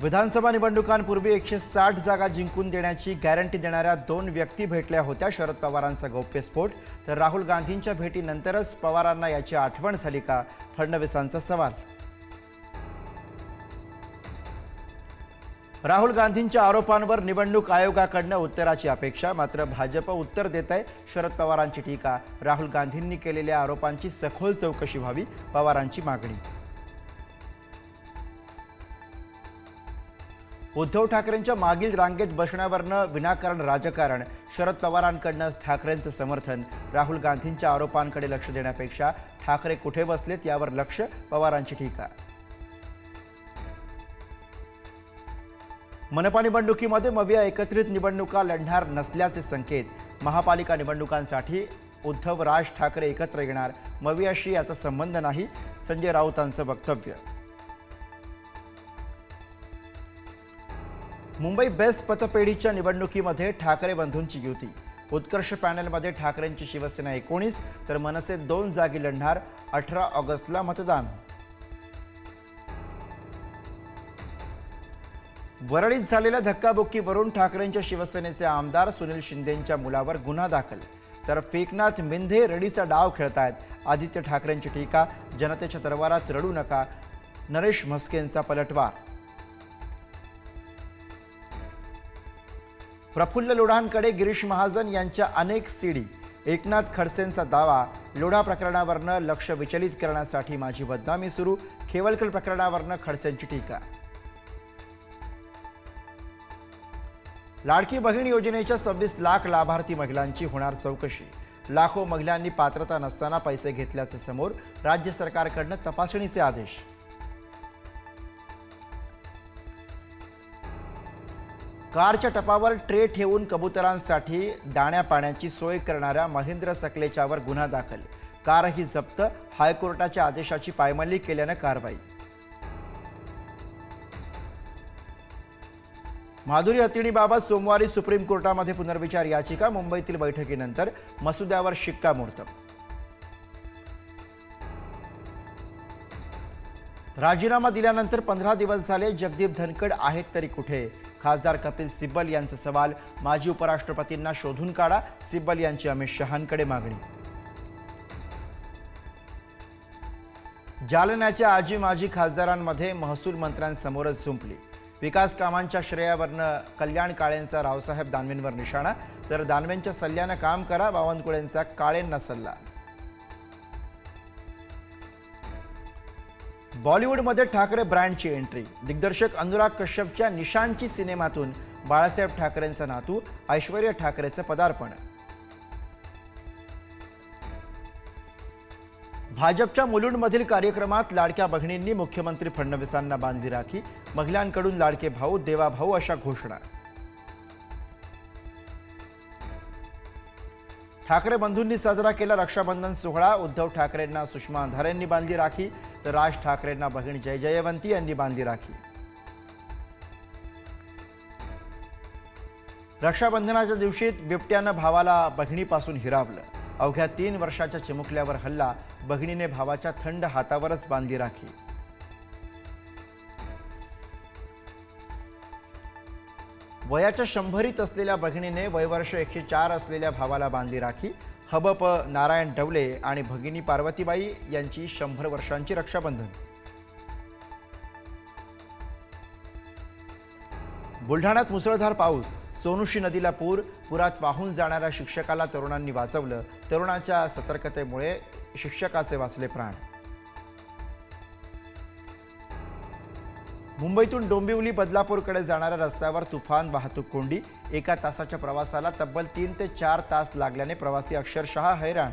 विधानसभा निवडणुकांपूर्वी एकशे साठ जागा जिंकून देण्याची गॅरंटी देणाऱ्या दोन व्यक्ती भेटल्या होत्या शरद पवारांचा गौप्यस्फोट तर राहुल गांधींच्या भेटीनंतरच पवारांना याची आठवण झाली का? फडणवीसांचा सवाल. राहुल गांधींच्या आरोपांवर निवडणूक आयोगाकडनं उत्तराची अपेक्षा मात्र भाजप उत्तर देत आहे. शरद पवारांची टीका राहुल गांधींनी केलेल्या आरोपांची सखोल चौकशी व्हावी पवारांची मागणी. उद्धव ठाकरेंच्या मागील रांगेत बसण्यावरनं विनाकारण राजकारण. शरद पवारांकडनं ठाकरेंचं समर्थन. राहुल गांधींच्या आरोपांकडे लक्ष देण्यापेक्षा ठाकरे कुठे बसलेत यावर लक्ष पवारांची टीका. मनपा निवडणुकीमध्ये मविया एकत्रित निवडणुका लढणार नसल्याचे संकेत. महापालिका निवडणुकांसाठी उद्धव राज ठाकरे एकत्र येणार. मवियाशी याचा संबंध नाही. संजय राऊतांचं वक्तव्य. मुंबई बेस्ट पतपेढीच्या निवडणुकीमध्ये ठाकरे बंधूंची युती. उत्कर्ष पॅनलमध्ये ठाकरेंची शिवसेना एकोणीस तर मनसे दोन जागी लढणार अठरा ऑगस्टला मतदान. वरळीत झालेल्या धक्काबुक्कीवरून ठाकरेंच्या शिवसेनेचे आमदार सुनील शिंदेंच्या मुलावर गुन्हा दाखल. तर फेकनाथ मिंधे रडीचा डाव खेळतायत. आदित्य ठाकरेंची टीका जनतेच्या दरबारात रडू नका नरेश म्हस्केंचा पलटवार. प्रफुल्ल लोढांकडे गिरीश महाजन यांच्या अनेक सीडी. एकनाथ खडसेंचा दावा लोढा प्रकरणावरनं लक्ष विचलित करण्यासाठी माझी बदनामी सुरू खेवलकर प्रकरणावरनं खडसेंची टीका. लाडकी बहीण योजनेच्या सव्वीस लाख लाभार्थी महिलांची होणार चौकशी. लाखो महिलांनी पात्रता नसताना पैसे घेतल्याचे समोर राज्य सरकारकडनं तपासणीचे आदेश. कारच्या टपावर ट्रे ठेवून कबुतरांसाठी दाण्या पाण्याची सोय करणाऱ्या महेंद्र सकलेच्यावर गुन्हा दाखल. कारही जप्त हायकोर्टाच्या आदेशाची पायमल्ली केल्यानं कारवाई. माधुरी हत्तीणीबाबत सोमवारी सुप्रीम कोर्टामध्ये पुनर्विचार याचिका मुंबईतील बैठकीनंतर मसुद्यावर शिक्कामोर्तब. राजीनामा दिल्यानंतर पंधरा दिवस झाले जगदीप धनकड आहेत तरी कुठे? खासदार कपिल सिब्बल यांचा सवाल माजी उपराष्ट्रपतींना शोधून काढा. सिब्बल यांची अमित शहांकडे मागणी. जालन्याच्या आजी माजी खासदारांमध्ये महसूल मंत्र्यांसमोरच झुंपली. विकास कामांच्या श्रेयावरनं कल्याण काळेंचा रावसाहेब दानवेंवर निशाणा. तर दानवेंच्या सल्ल्यानं काम करा बावनकुळेंचा काळेंना सल्ला. बॉलिवूडमध्ये ठाकरे ब्रँडची एंट्री. दिग्दर्शक अनुराग कश्यपच्या निशांची सिनेमातून बाळासाहेब ठाकरेंचा नातू ऐश्वर्या ठाकरेचं पदार्पण. भाजपच्या मुलुंडमधील कार्यक्रमात लाडक्या बहिणींनी मुख्यमंत्री फडणवीसांना बांधली राखी महिलांकडून लाडके भाऊ देवा भाऊ अशा घोषणा. ठाकरे बंधूंनी साजरा केला रक्षाबंधन सोहळा. उद्धव ठाकरेंना सुषमा अंधारेंनी बांधली राखी. तर राज ठाकरेंना बहीण जय जयवंती यांनी बांधली राखी. रक्षाबंधनाच्या दिवशी बिबट्यानं भावाला बहिणीपासून हिरावलं. अवघ्या तीन वर्षाच्या चिमुकल्यावर हल्ला. बहिणीने भावाच्या थंड हातावरच बांधली राखी. वयाच्या शंभरीत असलेल्या बहिणीने वयवर्ष एकशे चार असलेल्या भावाला बांधली राखी. हबप नारायण डवले आणि भगिनी पार्वतीबाई यांची शंभर वर्षांची रक्षाबंधन. बुलढाण्यात मुसळधार पाऊस सोनुशी नदीला पूर पुरात वाहून जाणाऱ्या शिक्षकाला तरुणांनी वाचवलं. तरुणाच्या सतर्कतेमुळे शिक्षकाचे वाचले प्राण. मुंबईतून डोंबिवली बदलापूरकडे जाणाऱ्या रस्त्यावर तुफान वाहतूक कोंडी. एका तासाच्या प्रवासाला तब्बल तीन ते चार तास लागल्याने प्रवासी अक्षरशः हैराण.